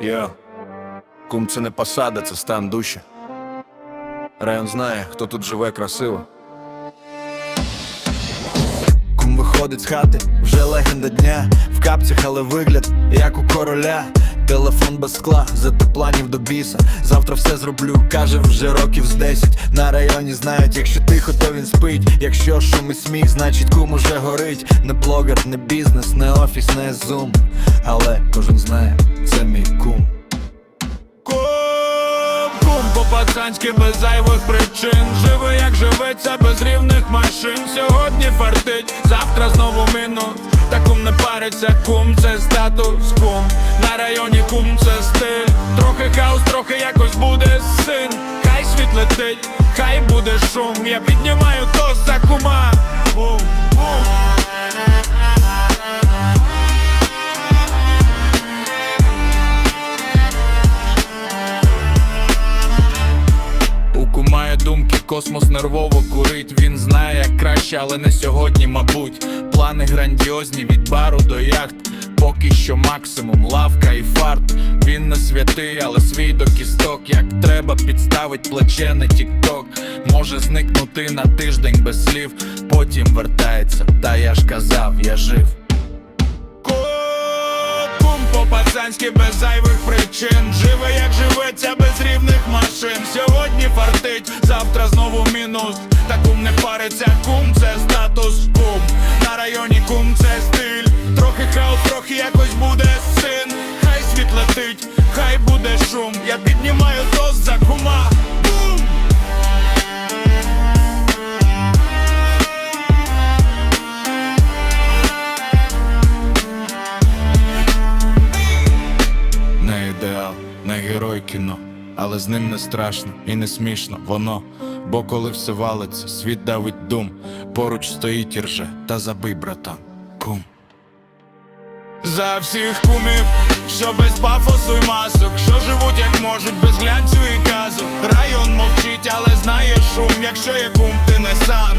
Йо, кум це не посада, це стан душі. Район знає, хто тут живе красиво. Кум виходить з хати, вже легенда дня. В капцях, але вигляд, як у короля. Телефон без скла, зате планів до біса. Завтра все зроблю, каже вже років з 10 На районі знають, якщо тихо, то він спить. Якщо шум сміх, значить кум уже горить. Не блогер, не бізнес, не офіс, не зум. Але кожен знає, це мій кум. По-пацанськи без зайвих причин Живе як живеться без рівних машин фартить, завтра знову мінус Та кум не париться, кум це статус, кум. На районі кум це стиль. Трохи хаос, трохи якось буде син. Хай світ летить, хай буде шум. Я піднімаю тост за кума. Бум, бум. Думки, космос нервово курить. Він знає, як краще, але не сьогодні, мабуть. Плани грандіозні від бару до яхт. Поки що максимум, лавка і фарт. Він не святий, але свій до кісток. Як треба, підставить плече на тік-ток. Може зникнути на тиждень без слів. Потім вертається, та я ж казав, я жив. Кум по-пацанськи без зайвих причин Живе як живеться без рівних машин Сьогодні фартить, завтра знову мінус не париться, кум це статус кум. На районі кум це стиль. Трохи хаос, трохи якось буде син. Хай світ летить, хай буде шум. Я піднімаю тост за кума! Не ідеал, не герой кіно, але з ним не страшно і не смішно воно. Бо коли все валиться, світ давить дум, поруч стоїть ірже та забий, братан, кум. За всіх кумів, що без пафосу й масок, що живуть як можуть, без глянцю і казу. Район мовчить, але знає шум, якщо є кум, ти не сам.